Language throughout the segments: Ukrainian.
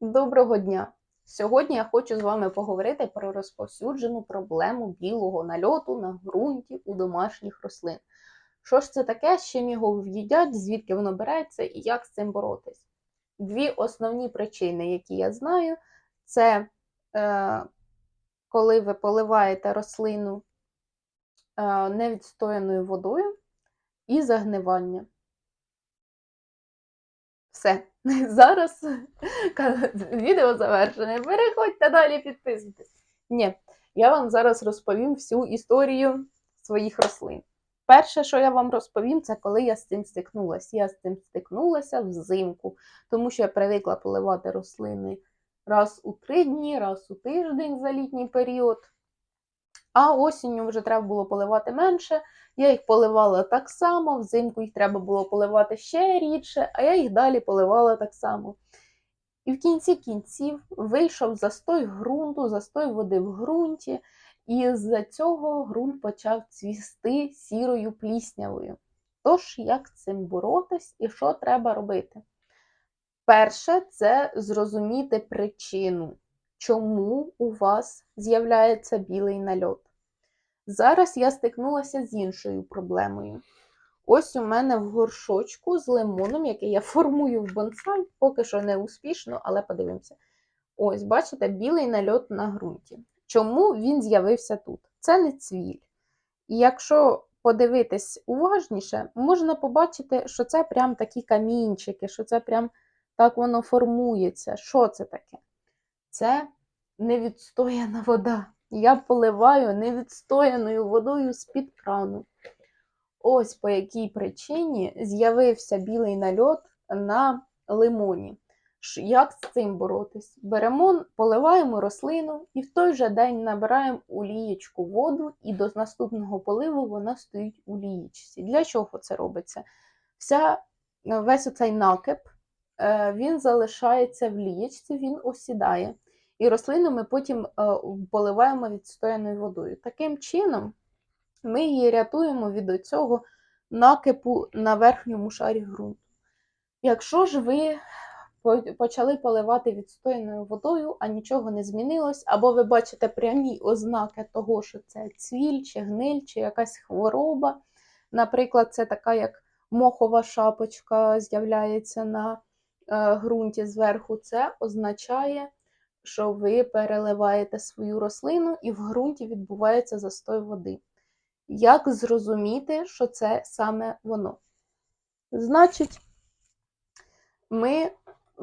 Доброго дня! Сьогодні я хочу з вами поговорити про розповсюджену проблему білого нальоту на ґрунті у домашніх рослин. Що ж це таке, з чим його в'їдять, звідки воно береться і як з цим боротись? Дві основні причини, які я знаю, це е, коли ви поливаєте рослину е, невідстояною водою і загнивання. Все. Зараз відео завершене. Переходьте далі, підписуйтесь. Ні, я вам зараз розповім всю історію своїх рослин. Перше, що я вам розповім, це коли я з цим стикнулася. Я з цим стикнулася взимку, тому що я привикла поливати рослини раз у три дні, раз у тиждень за літній період. А осінню вже треба було поливати менше. Я їх поливала так само, взимку їх треба було поливати ще рідше, а я їх далі поливала так само. І в кінці кінців вийшов застой ґрунту, застой води в ґрунті, і з-за цього ґрунт почав цвісти сірою пліснявою. Тож, як з цим боротись і що треба робити? Перше, це зрозуміти причину, чому у вас з'являється білий нальот. Зараз я стикнулася з іншою проблемою. Ось у мене в горшочку з лимоном, який я формую в бонсай, поки що не успішно, але подивимося. Ось, бачите, білий нальот на ґрунті. Чому він з'явився тут? Це не цвіль. І якщо подивитись уважніше, можна побачити, що це прям такі камінчики, що це прям так воно формується. Що це таке? Це невідстояна вода. Я поливаю невідстояною водою з-під крану. Ось по якій причині з'явився білий нальот на лимоні. Як з цим боротись? Беремо, поливаємо рослину і в той же день набираємо у лієчку воду, і до наступного поливу вона стоїть у лієчці. Для чого це робиться? Вся, Весь оцей накип е, він залишається в лієчці, він осідає. І рослину ми потім е, поливаємо відстояною водою. Таким чином, ми її рятуємо від цього накипу на верхньому шарі ґрунту. Якщо ж ви почали поливати відстояною водою, а нічого не змінилось, або ви бачите прямі ознаки того, що це цвіль, чи гниль, чи якась хвороба. Наприклад, це така, як мохова шапочка з'являється на е, ґрунті зверху, це означає що ви переливаєте свою рослину і в ґрунті відбувається застой води. Як зрозуміти, що це саме воно? Значить, ми,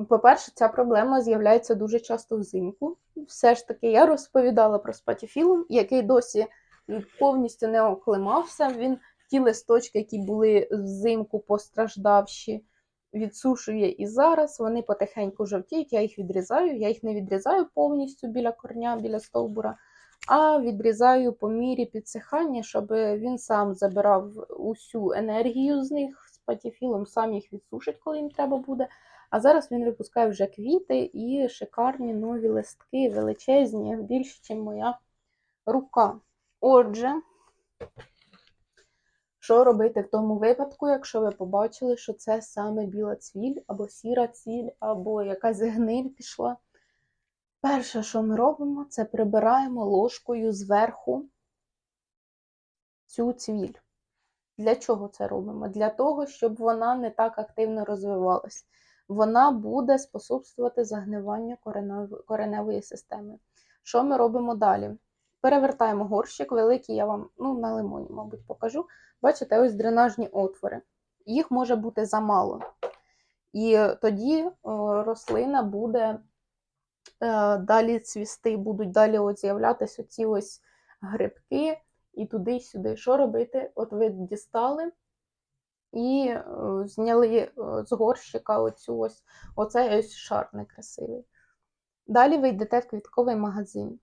по-перше, ця проблема з'являється дуже часто взимку. Все ж таки, я розповідала про спатіфілум, який досі повністю не оклимався. Він ті листочки, які були взимку постраждавші, відсушує і зараз. Вони потихеньку жовтіють, я їх відрізаю. Я їх не відрізаю повністю біля корня, біля стовбура, а відрізаю по мірі підсихання, щоб він сам забирав усю енергію з них з патіфілом, сам їх відсушить, коли їм треба буде. А зараз він випускає вже квіти і шикарні нові листки, величезні, більше, ніж моя рука. Отже. Що робити в тому випадку, якщо ви побачили, що це саме біла цвіль, або сіра цвіль, або якась гниль пішла? Перше, що ми робимо, це прибираємо ложкою зверху цю цвіль. Для чого це робимо? Для того, щоб вона не так активно розвивалась. Вона буде способствувати загниванню кореневої системи. Що ми робимо далі? Перевертаємо горщик, великий я вам ну, на лимоні, мабуть, покажу. Бачите, ось дренажні отвори. Їх може бути замало. І тоді е, рослина буде е, далі цвісти, будуть далі от з'являтися оці ось грибки і туди-сюди. Що робити? От ви дістали і е, зняли з горщика оцю ось, оцей ось шар некрасивий. Далі ви йдете в квітковий магазин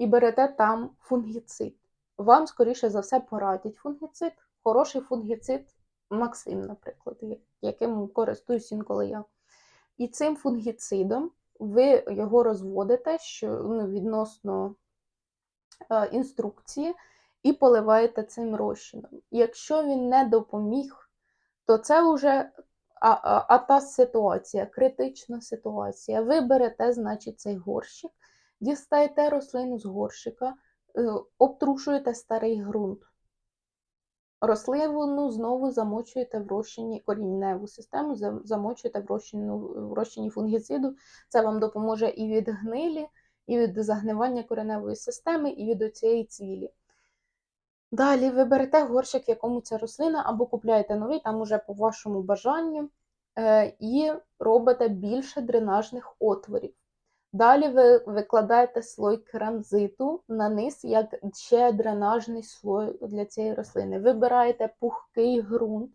і берете там фунгіцид. Вам, скоріше за все, порадять фунгіцид хороший фунгіцид Максим, наприклад, яким користуюсь інколи я. І цим фунгіцидом ви його розводите що, ну, відносно е, інструкції і поливаєте цим розчином. Якщо він не допоміг, то це вже а, а, а та ситуація, критична ситуація. Ви берете, значить, цей горщик, дістаєте рослину з горщика, е, обтрушуєте старий ґрунт. Рослину знову замочуєте в розчині корінневу систему, замочуєте в розчину, в розчині фунгіциду. Це вам допоможе і від гнилі, і від загнивання кореневої системи, і від оцієї цвілі. Далі ви берете горщик, в якому ця рослина, або купляєте новий, там уже по вашому бажанню, е, і робите більше дренажних отворів. Далі ви викладаєте слой керамзиту на низ, як ще дренажний слой для цієї рослини. Вибираєте пухкий ґрунт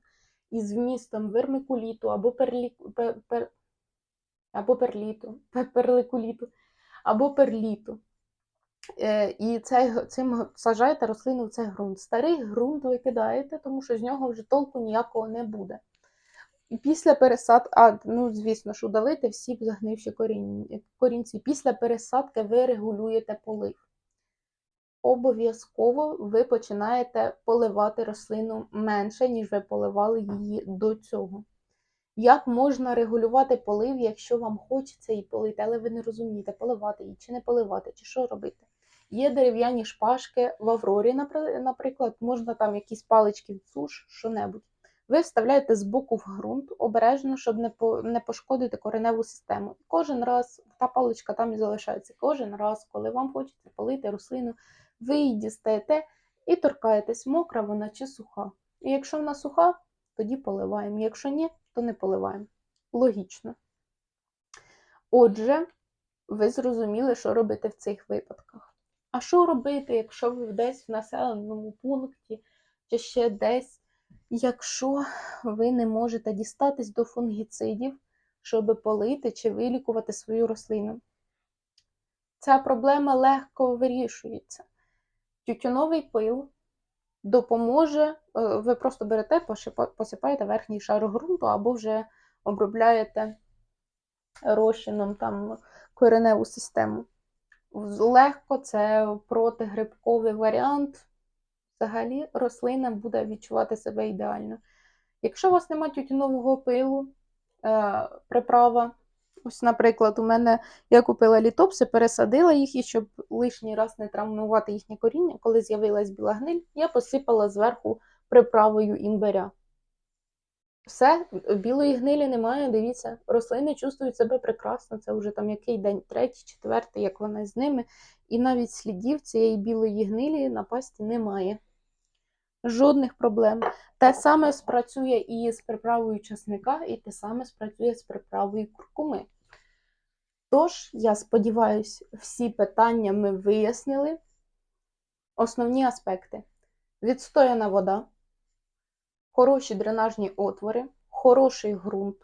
із вмістом вермикуліту або перлі... пер... пер- або перліту, пер- перликуліту, або перліту. Е, І цей, цим сажаєте рослину в цей ґрунт. Старий ґрунт ви кидаєте, тому що з нього вже толку ніякого не буде. Після пересадки, а, ну, звісно ж, удалити всі загнивші корінці. Після пересадки ви регулюєте полив. Обов'язково ви починаєте поливати рослину менше, ніж ви поливали її до цього. Як можна регулювати полив, якщо вам хочеться її полити, але ви не розумієте, поливати її чи не поливати, чи що робити? Є дерев'яні шпажки в Аврорі, наприклад, можна там якісь палички від суш, що-небудь. Ви вставляєте збоку в ґрунт обережно, щоб не, не пошкодити кореневу систему. І кожен раз та паличка там і залишається. Кожен раз, коли вам хочеться полити рослину, ви її дістаєте і торкаєтесь, мокра вона чи суха. І якщо вона суха, тоді поливаємо. Якщо ні, то не поливаємо. Логічно. Отже, ви зрозуміли, що робити в цих випадках. А що робити, якщо ви десь в населеному пункті чи ще десь, якщо ви не можете дістатись до фунгіцидів, щоб полити чи вилікувати свою рослину? Ця проблема легко вирішується. Тютюновий пил допоможе, е, ви просто берете, посипаєте верхній шар ґрунту або вже обробляєте розчином там кореневу систему. Легко це протигрибковий варіант. Взагалі рослина буде відчувати себе ідеально. Якщо у вас немає тютюнового пилу, е, приправа, ось, наприклад, у мене я купила літопси, пересадила їх, і щоб лишній раз не травмувати їхнє коріння, коли з'явилась біла гниль, я посипала зверху приправою імбиря. Все, білої гнилі немає, дивіться, рослини чувствують себе прекрасно. Це вже там який день, третій, четвертий, як вона з ними. І навіть слідів цієї білої гнилі на пасті немає. Жодних проблем. Те саме спрацює і з приправою часника, і те саме спрацює з приправою куркуми. Тож, я сподіваюся, всі питання ми вияснили. Основні аспекти: відстояна вода, хороші дренажні отвори, хороший ґрунт,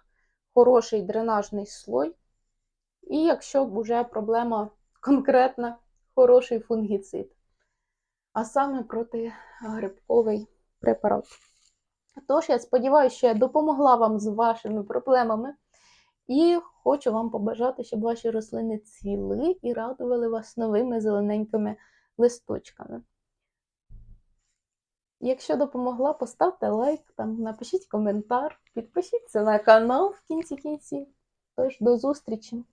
хороший дренажний слой. І якщо вже проблема конкретна, хороший фунгіцид, а саме протигрибковий препарат. Тож, я сподіваюся, що я допомогла вам з вашими проблемами. І хочу вам побажати, щоб ваші рослини цвіли і радували вас новими зелененькими листочками. Якщо допомогла, поставте лайк, там, напишіть коментар, підпишіться на канал в кінці кінців. Тож, до зустрічі!